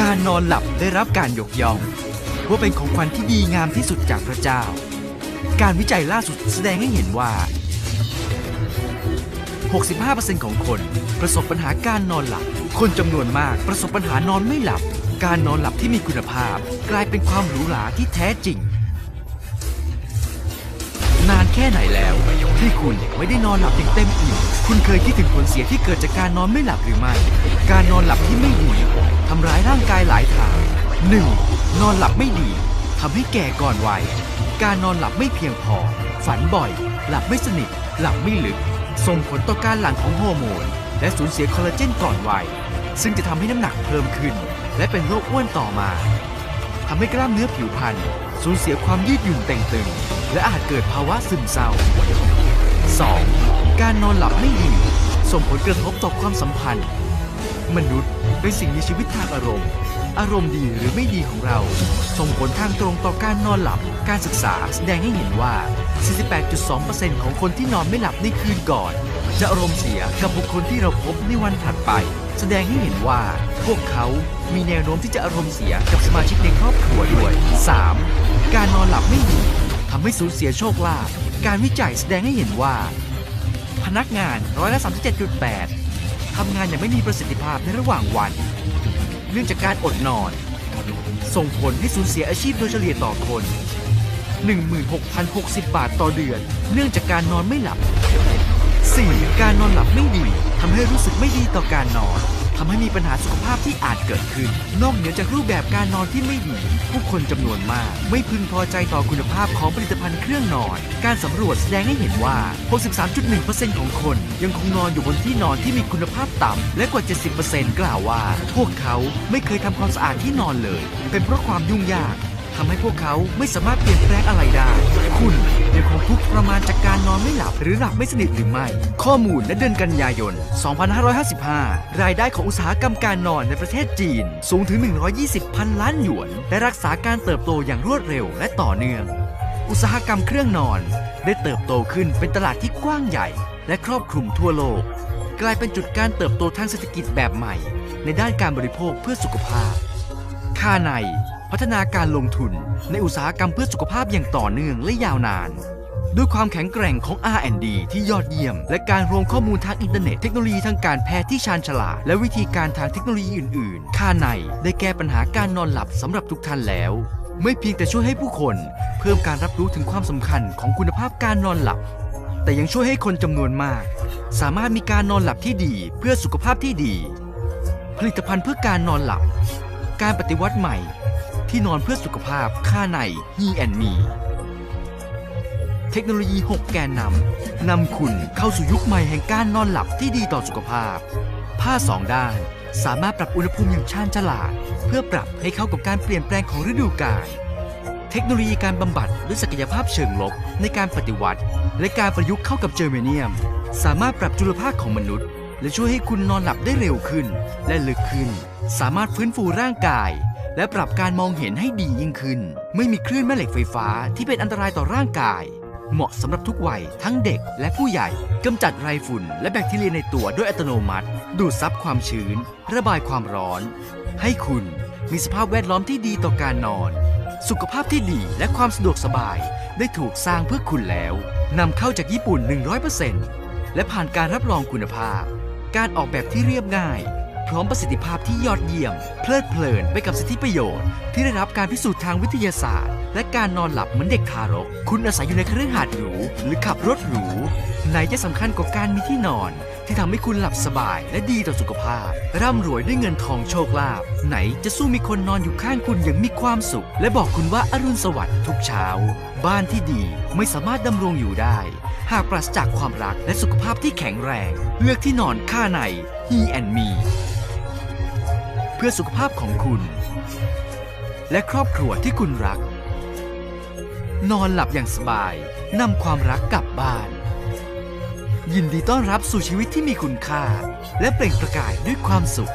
การนอนหลับได้รับการยกย่องว่าเป็นของขวัญที่ดีงามที่สุดจากพระเจ้า การวิจัยล่าสุดแสดงให้เห็นว่า 65%ของคนประสบปัญหาการนอนหลับ คนจำนวนมากประสบปัญหานอนไม่หลับ การนอนหลับที่มีคุณภาพ กลายเป็นความหรูหราที่แท้จริง แค่ไหนแล้ว ที่คุณไม่ได้นอนหลับอย่างเต็มอิ่มคุณเคยคิดถึงผลเสียที่เกิดจากการนอนไม่หลับหรือไม่ การนอนหลับที่ไม่ดีทำร้ายร่างกายหลายทาง 1. นอนหลับไม่ดีทำให้แก่ก่อนวัย การนอนหลับไม่เพียงพอ ฝันบ่อย หลับไม่สนิท หลับไม่ลึก ส่งผลต่อการหลั่งของฮอร์โมน และสูญเสียคอลลาเจนก่อนวัย ซึ่งจะทำให้น้ำหนักเพิ่มขึ้น และเป็นโรคอ้วนต่อมาทำให้กล้ามเนื้อผิวพรรณ สูญเสียความยืดหยุ่นเต่งตึง และอาจเกิดภาวะซึมเศร้า 2. การนอนหลับไม่ดี ส่งผลกระทบต่อความสัมพันธ์ มนุษย์เป็นสิ่งมีชีวิตทางอารมณ์ อารมณ์ดีหรือไม่ดีของเรา ส่งผลทางตรงต่อการนอนหลับ การศึกษาแสดงให้เห็นว่า 48.2%ของคนที่นอนไม่หลับในคืนก่อน จะอารมณ์เสียกับบุคคลที่เราพบในวันถัดไป แสดงให้เห็นว่า พวกเขามีแนวโน้มที่จะอารมณ์เสียกับสมาชิกในครอบครัวด้วย 3. การนอนหลับไม่ดีทำให้สูญเสียโชคลาภการวิจัยแสดงให้เห็นว่า พนักงานร้อยละ37.8ทำงานอย่างไม่มีประสิทธิภาพในระหว่างวัน เนื่องจากการอดนอน ส่งผลให้สูญเสียอาชีพโดยเฉลี่ยต่อคน 16,060 บาทต่อเดือน เนื่องจากการนอนไม่หลับ 4. การนอนหลับไม่ดีทำให้รู้สึกไม่ดีต่อการนอน ทำให้มีปัญหาสุขภาพที่อาจเกิดขึ้น นอกเหนือจากรูปแบบการนอนที่ไม่ดีผู้คนจำนวนมาก ไม่พึงพอใจต่อคุณภาพของผลิตภัณฑ์เครื่องนอน การสำรวจแสดงให้เห็นว่า 63.1%ของคน ยังคงนอนอยู่บนที่นอนที่มีคุณภาพต่ำและกว่า 70%กล่าวว่า พวกเขาไม่เคยทำความสะอาดที่นอนเลย เป็นเพราะความยุ่งยาก ทำให้พวกเขาไม่สามารถเปลี่ยนแปลงอะไรได้ คุณยังคงทุกข์ทรมานจากการนอนไม่หลับหรือหลับไม่สนิทหรือไม่ ข้อมูลและเดือนกันยายน 2555 รายได้ของอุตสาหกรรมการนอนในประเทศจีน สูงถึง 120 พันล้านหยวน และรักษาการเติบโตอย่างรวดเร็วและต่อเนื่อง อุตสาหกรรมเครื่องนอน ได้เติบโตขึ้นเป็นตลาดที่กว้างใหญ่ และครอบคลุมทั่วโลก กลายเป็นจุดการเติบโตทางเศรษฐกิจแบบใหม่ ในด้านการบริโภคเพื่อสุขภาพ ค่าใน พัฒนาการลงทุนในอุตสาหกรรมเพื่อสุขภาพอย่างต่อเนื่องและยาวนาน ด้วยความแข็งแกร่งของ R&D ที่ยอดเยี่ยม และการรวมข้อมูลทางอินเทอร์เน็ตเทคโนโลยีทางการแพทย์ที่ชาญฉลาด และวิธีการทางเทคโนโลยีอื่นๆ ค่าในได้แก้ปัญหาการนอนหลับสำหรับทุกท่านแล้ว ไม่เพียงแต่ช่วยให้ผู้คน เพิ่มการรับรู้ถึงความสำคัญของคุณภาพการนอนหลับ แต่ยังช่วยให้คนจำนวนมาก สามารถมีการนอนหลับที่ดีเพื่อสุขภาพที่ดี ผลิตภัณฑ์เพื่อการนอนหลับ การปฏิวัติใหม่ ที่นอนเพื่อสุขภาพค่าใน He and Me เทคโนโลยี 6 แกนนำ นำคุณเข้าสู่ยุคใหม่แห่งการนอนหลับที่ดีต่อสุขภาพ ผ้าสองด้าน สามารถปรับอุณหภูมิอย่างชาญฉลาด เพื่อปรับให้เข้ากับการเปลี่ยนแปลงของฤดูกาลเทคโนโลยีการบำบัดด้วยศักยภาพเชิงลบในการปฏิวัติ และการประยุกต์เข้ากับเจอร์เมเนียม สามารถปรับจุลภาคของมนุษย์ และช่วยให้คุณนอนหลับได้เร็วขึ้น และลึกขึ้น สามารถฟื้นฟูร่างกาย และปรับการมองเห็นให้ดียิ่งขึ้น ไม่มีคลื่นแม่เหล็กไฟฟ้าที่เป็นอันตรายต่อร่างกาย เหมาะสำหรับทุกวัย ทั้งเด็กและผู้ใหญ่กำจัดไรฝุ่น และแบคทีเรียในตัวด้วยอัตโนมัติ ดูดซับความชื้น ระบายความร้อน ให้คุณมีสภาพแวดล้อมที่ดีต่อการนอน สุขภาพที่ดีและความสะดวกสบาย ได้ถูกสร้างเพื่อคุณแล้วนำเข้าจากญี่ปุ่น 100%และผ่านการรับรองคุณภาพ การออกแบบที่เรียบง่าย พร้อมประสิทธิภาพที่ยอดเยี่ยม เพลิดเพลินไปกับสิทธิประโยชน์ ที่ได้รับการพิสูจน์ทางวิทยาศาสตร์ และการนอนหลับเหมือนเด็กทารก คุณอาศัยอยู่ในเครื่องหาดหรู หรือขับรถหรู ไหนจะสำคัญกว่าการมีที่นอน ที่ทำให้คุณหลับสบายและดีต่อสุขภาพ ร่ำรวยด้วยเงินทองโชคลาภไหนจะสู้มีคนนอนอยู่ข้างคุณอย่างมีความสุข และบอกคุณว่าอรุณสวัสดิ์ทุกเช้า บ้านที่ดีไม่สามารถดำรงอยู่ได้ หากปราศจากความรักและสุขภาพที่แข็งแรง เลือกที่นอนค่าใน He and Me พื่อสุขภาพของคุณ และครอบครัวที่คุณรัก นอนหลับอย่างสบายนำความรักกลับบ้าน ยินดีต้อนรับสู่ชีวิตที่มีคุณค่า และเปล่งประกายด้วยความสุข